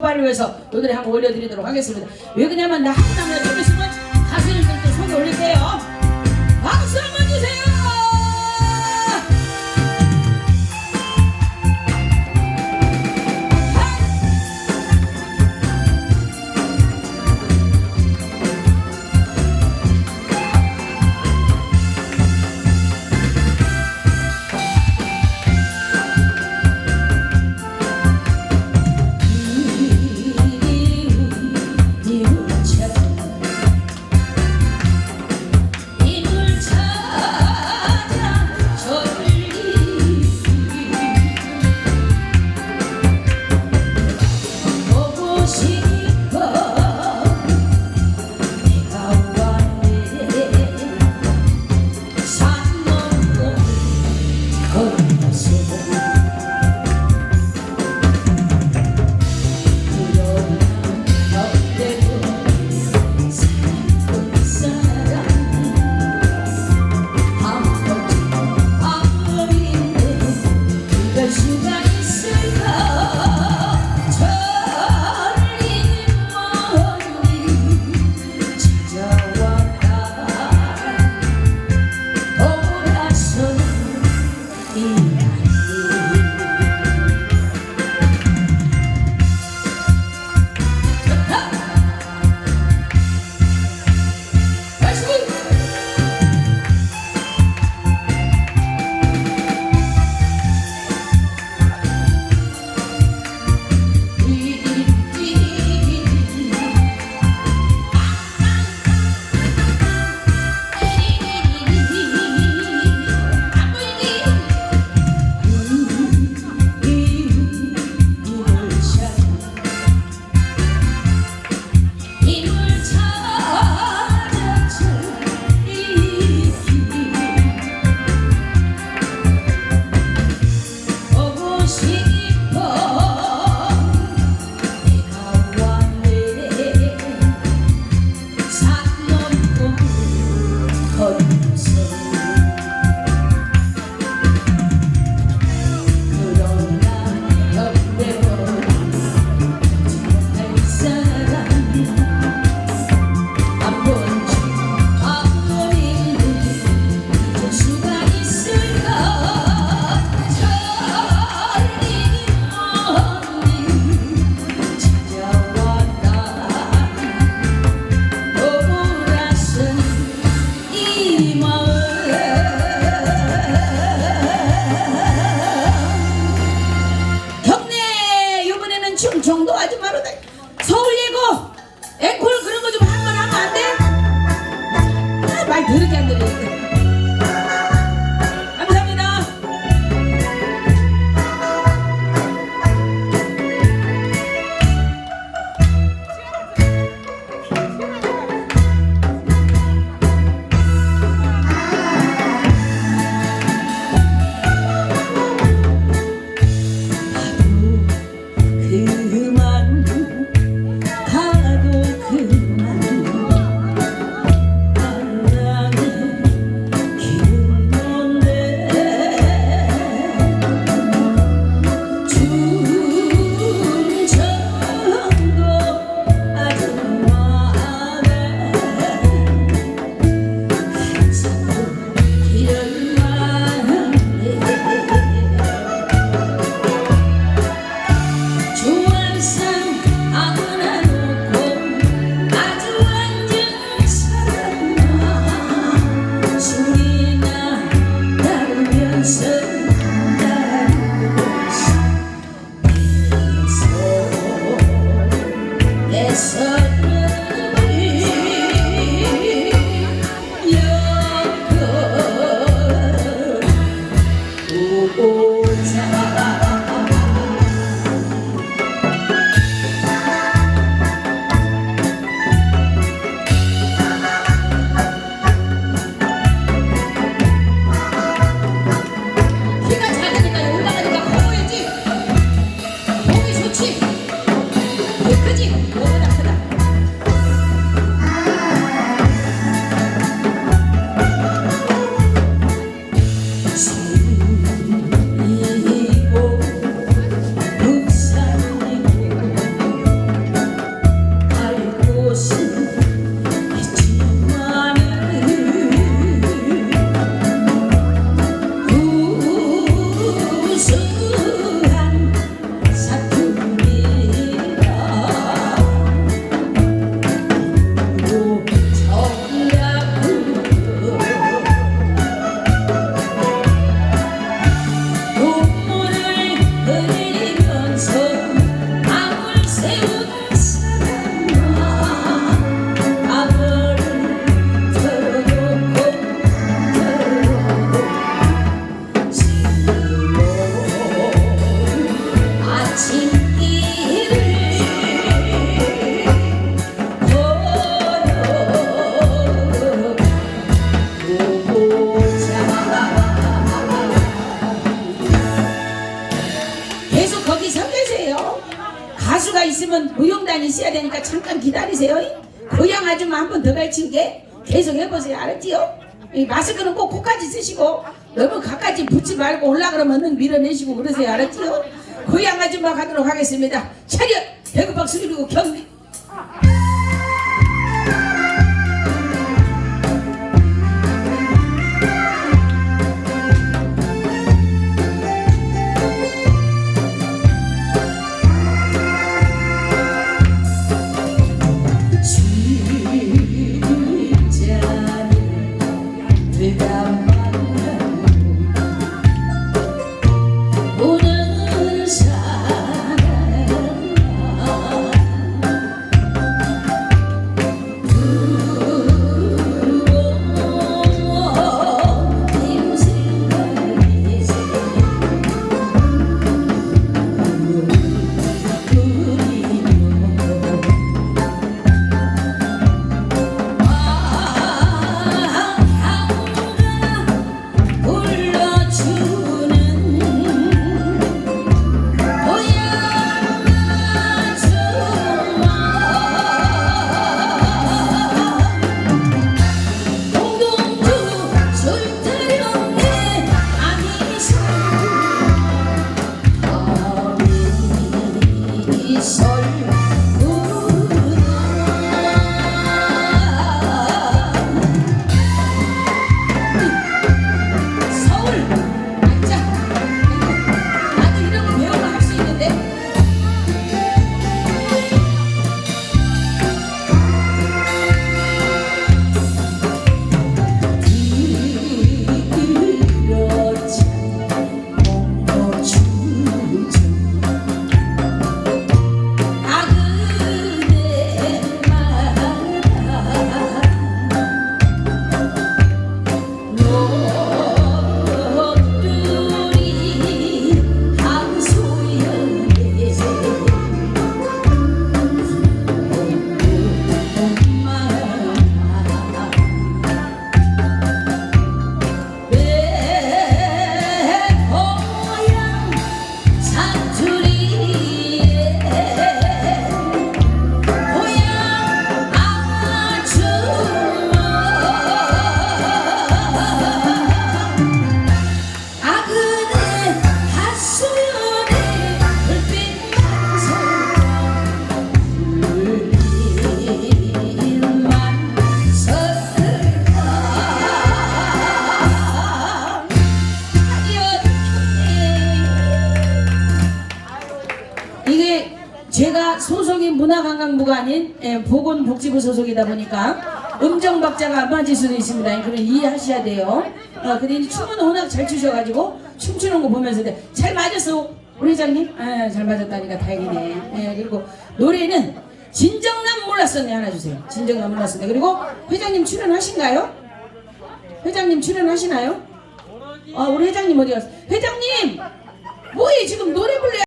발을 위해서 오늘에 한번 올려드리도록 하겠습니다. 왜 그러냐면 나 하고 나면 여기 있으면 가수님들도 소개 올릴게요. 무용단이 있어야 되니까 잠깐 기다리세요. 고향 아줌마 한 번 더 가르칠게. 계속 해보세요. 알았지요? 이 마스크는 꼭 코까지 쓰시고 너무 가까이 붙지 말고 올라 그러면은 밀어내시고 그러세요. 알았지요? 고향 아줌마 가도록 하겠습니다. 차렷! 배구박수 그리고 경례! 문화관광부가 아닌 예, 보건복지부 소속이다 보니까 음정 박자가 안 맞을 수도 있습니다. 그럼 이해하셔야 돼요. 어, 근데 춤은 워낙 잘 추셔가지고 춤추는 거 보면서 네, 잘 맞았어 우리 회장님? 아, 잘 맞았다니까 다행이네. 예, 그리고 노래는 진정남 몰랐었네 하나 주세요. 진정남 몰랐었네. 그리고 회장님 출연하신가요? 회장님 출연하시나요? 아 우리 회장님 어디 갔어? 회장님 뭐해 지금 노래 불러야